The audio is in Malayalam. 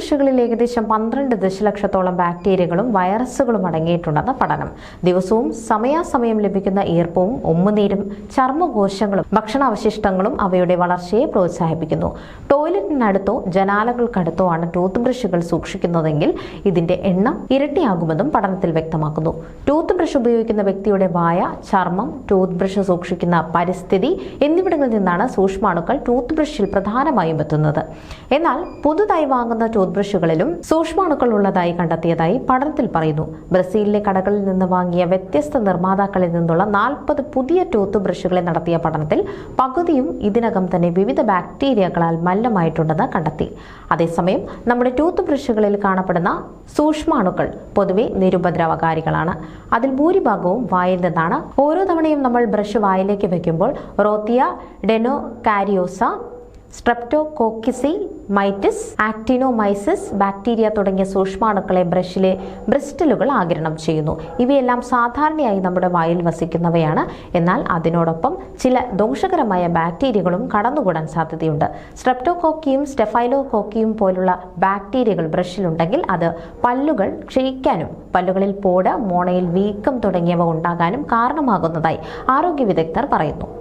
ബ്രഷുകളിൽ ഏകദേശം പന്ത്രണ്ട് ദശലക്ഷത്തോളം ബാക്ടീരിയകളും വൈറസുകളും അടങ്ങിയിട്ടുണ്ടെന്ന് പഠനം. ദിവസവും സമയാസമയം ലഭിക്കുന്ന ഈർപ്പവും ഉമ്മുനീരും ചർമ്മകോശങ്ങളും ഭക്ഷണാവശിഷ്ടങ്ങളും അവയുടെ വളർച്ചയെ പ്രോത്സാഹിപ്പിക്കുന്നു. ടോയ്ലറ്റിനടുത്തോ ജനാലകൾക്കടുത്തോ ആണ് ടൂത്ത് ബ്രഷുകൾ സൂക്ഷിക്കുന്നതെങ്കിൽ ഇതിന്റെ എണ്ണം ഇരട്ടിയാകുമെന്നും പഠനത്തിൽ വ്യക്തമാക്കുന്നു. ബ്രഷ് ഉപയോഗിക്കുന്ന വ്യക്തിയുടെ വായ ചർമ്മം ടൂത്ത് ബ്രഷ് സൂക്ഷിക്കുന്ന പരിസ്ഥിതി എന്നിവിടങ്ങളിൽ നിന്നാണ് സൂക്ഷ്മാണുക്കൾ ടൂത്ത് ബ്രഷിൽ പ്രധാനമായും എത്തുന്നത്. എന്നാൽ പുതുതായി വാങ്ങുന്ന ടൂത്ത് ബ്രഷുകളിലും സൂക്ഷ്മാണുക്കൾ ഉള്ളതായി കണ്ടെത്തിയതായി പഠനത്തിൽ പറയുന്നു. ബ്രസീലിലെ കടകളിൽ നിന്ന് വാങ്ങിയ വ്യത്യസ്ത നിർമ്മാതാക്കളിൽ നിന്നുള്ള നാൽപ്പത് പുതിയ ടൂത്ത് ബ്രഷുകളെ നടത്തിയ പഠനത്തിൽ പകുതിയും ഇതിനകം തന്നെ വിവിധ ബാക്ടീരിയകളാൽ മല്ലമായിട്ടുണ്ടെന്ന് കണ്ടെത്തി. അതേസമയം നമ്മുടെ ടൂത്ത് ബ്രഷുകളിൽ കാണപ്പെടുന്ന സൂക്ഷ്മാണുക്കൾ പൊതുവെ നിരുപദ്രവകാരികളാണ്. അതിൽ ഭൂരിഭാഗവും വായിൽ നിന്നാണ് ഓരോ തവണയും നമ്മൾ ബ്രഷ് വായിലേക്ക് വെക്കുമ്പോൾ റോത്തിയ ഡെനോകാരിയോസ സ്ട്രെപ്റ്റോകോക്കിസി മൈറ്റിസ് ആക്ടിനോമൈസിസ് ബാക്ടീരിയ തുടങ്ങിയ സൂക്ഷ്മാണുക്കളെ ബ്രഷിലെ ബ്രിസ്റ്റലുകൾ ആഗിരണം ചെയ്യുന്നു. ഇവയെല്ലാം സാധാരണയായി നമ്മുടെ വായിൽ വസിക്കുന്നവയാണ്. എന്നാൽ അതിനോടൊപ്പം ചില ദോഷകരമായ ബാക്ടീരിയകളും കടന്നുകൂടാൻ സാധ്യതയുണ്ട്. സ്ട്രെപ്റ്റോകോക്കിയും സ്റ്റെഫൈലോകോക്കിയും പോലുള്ള ബാക്ടീരിയകൾ ബ്രഷിലുണ്ടെങ്കിൽ അത് പല്ലുകൾ ക്ഷയിക്കാനും പല്ലുകളിൽ പോട് മോണയിൽ വീക്കം തുടങ്ങിയവ ഉണ്ടാകാനും കാരണമാകുന്നതായി ആരോഗ്യ വിദഗ്ധർ പറയുന്നു.